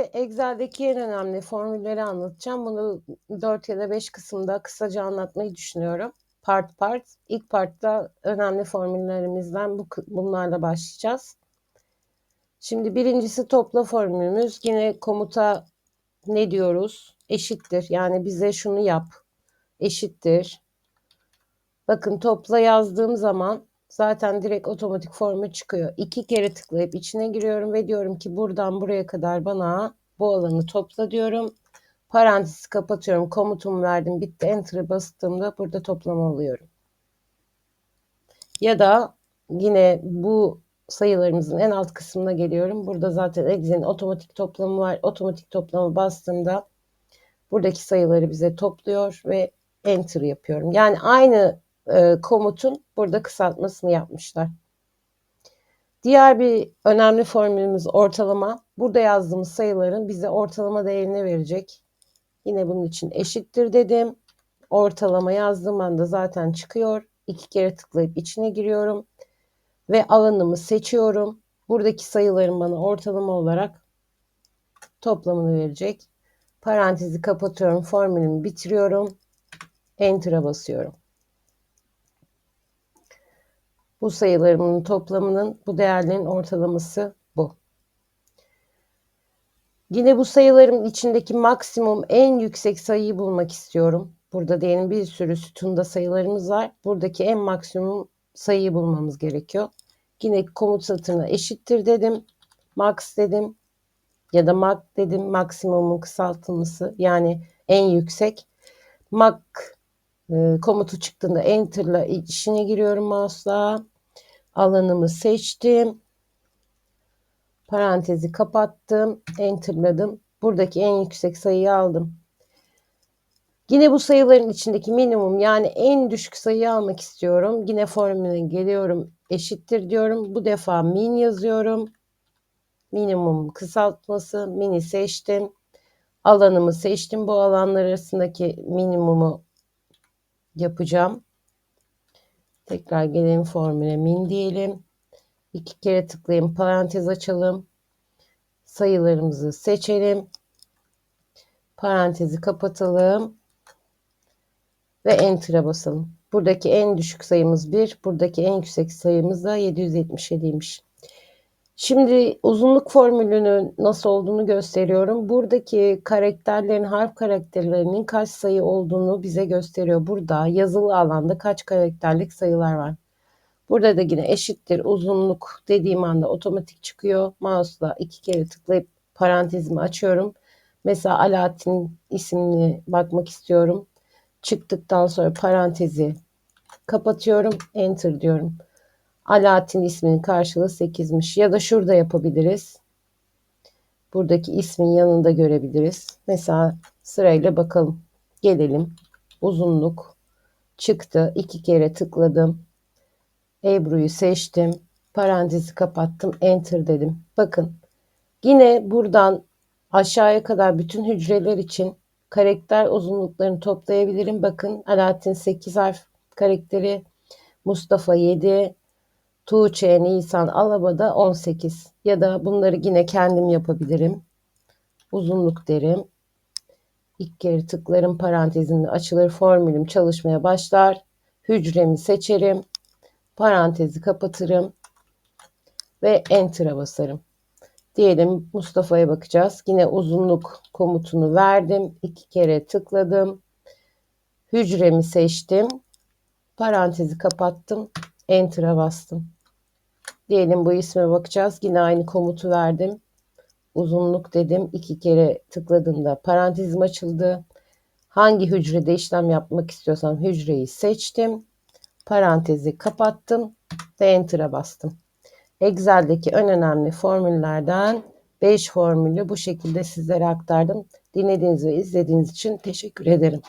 Excel'deki en önemli formülleri anlatacağım. Bunu 4 ya da 5 kısımda kısaca anlatmayı düşünüyorum. Part part. İlk partta önemli formüllerimizden bu, bunlarla başlayacağız. Şimdi birincisi topla formülümüz. Yine komuta ne diyoruz? Eşittir. Yani bize şunu yap. Eşittir. Bakın topla yazdığım zaman zaten direkt otomatik formu çıkıyor. İki kere tıklayıp içine giriyorum ve diyorum ki buradan buraya kadar bana bu alanı topla diyorum. Parantezi kapatıyorum. Komutumu verdim. Bitti. Enter'ı bastığımda burada toplama alıyorum. Ya da yine bu sayılarımızın en alt kısmına geliyorum. Burada zaten Excel'in otomatik toplamı var. Otomatik toplamı bastığımda buradaki sayıları bize topluyor ve enter yapıyorum. Yani aynı e, komutun burada kısaltmasını yapmışlar. Diğer bir önemli formülümüz ortalama. Burada yazdığımız sayıların bize ortalama değerini verecek. Yine bunun için eşittir dedim. Ortalama yazdığım anda zaten çıkıyor. İki kere tıklayıp içine giriyorum. Ve alanımı seçiyorum. Buradaki sayıların bana ortalama olarak toplamını verecek. Parantezi kapatıyorum. Formülümü bitiriyorum. Enter'a basıyorum. Bu sayılarımın toplamının bu değerlerin ortalaması bu. Yine bu sayıların içindeki maksimum en yüksek sayıyı bulmak istiyorum. Burada diyelim bir sürü sütunda sayılarımız var. Buradaki en maksimum sayıyı bulmamız gerekiyor. Yine komut satırına eşittir dedim. Max dedim. Ya da max dedim. Maksimumun kısaltılması yani en yüksek. Max e, komutu çıktığında enter'la içine giriyorum mouse'la. Alanımı seçtim. Parantezi kapattım. Enter'ladım. Buradaki en yüksek sayıyı aldım. Yine bu sayıların içindeki minimum yani en düşük sayıyı almak istiyorum. Yine formüle geliyorum. Eşittir diyorum. Bu defa min yazıyorum. Minimum kısaltması. Mini seçtim. Alanımı seçtim. Bu alanlar arasındaki minimumu yapacağım. Tekrar gelelim formüle min diyelim. İki kere tıklayayım. Parantez açalım. Sayılarımızı seçelim. Parantezi kapatalım. Ve Enter'a basalım. Buradaki en düşük sayımız 1. Buradaki en yüksek sayımız da 777'ymiş. Şimdi uzunluk formülünün nasıl olduğunu gösteriyorum. Buradaki karakterlerin, harf karakterlerinin kaç sayı olduğunu bize gösteriyor. Burada yazılı alanda kaç karakterlik sayılar var. Burada da yine eşittir uzunluk dediğim anda otomatik çıkıyor. Mouse'la iki kere tıklayıp parantezimi açıyorum. Mesela Alaaddin isimini bakmak istiyorum. Çıktıktan sonra parantezi kapatıyorum. Enter diyorum. Alaaddin isminin karşılığı 8'miş. Ya da şurada yapabiliriz. Buradaki ismin yanında görebiliriz. Mesela sırayla bakalım. Gelelim. Uzunluk çıktı. iki kere tıkladım. Ebru'yu seçtim. Parantezi kapattım. Enter dedim. Bakın. Yine buradan aşağıya kadar bütün hücreler için karakter uzunluklarını toplayabilirim. Bakın Alaaddin 8 harf karakteri, Mustafa 7, Tuğçe, Nisan, Alaba'da 18 ya da bunları yine kendim yapabilirim. Uzunluk derim. İlk kere tıklarım parantezimle açılır formülüm çalışmaya başlar. Hücremi seçerim. Parantezi kapatırım. Ve Enter'a basarım. Diyelim Mustafa'ya bakacağız. Yine uzunluk komutunu verdim. İki kere tıkladım. Hücremi seçtim. Parantezi kapattım. Enter'a bastım. Diyelim bu isme bakacağız. Yine aynı komutu verdim. Uzunluk dedim. İki kere tıkladığımda parantezim açıldı. Hangi hücrede işlem yapmak istiyorsam hücreyi seçtim. Parantezi kapattım ve Enter'a bastım. Excel'deki en önemli formüllerden 5 formülü bu şekilde sizlere aktardım. Dinlediğiniz ve izlediğiniz için teşekkür ederim.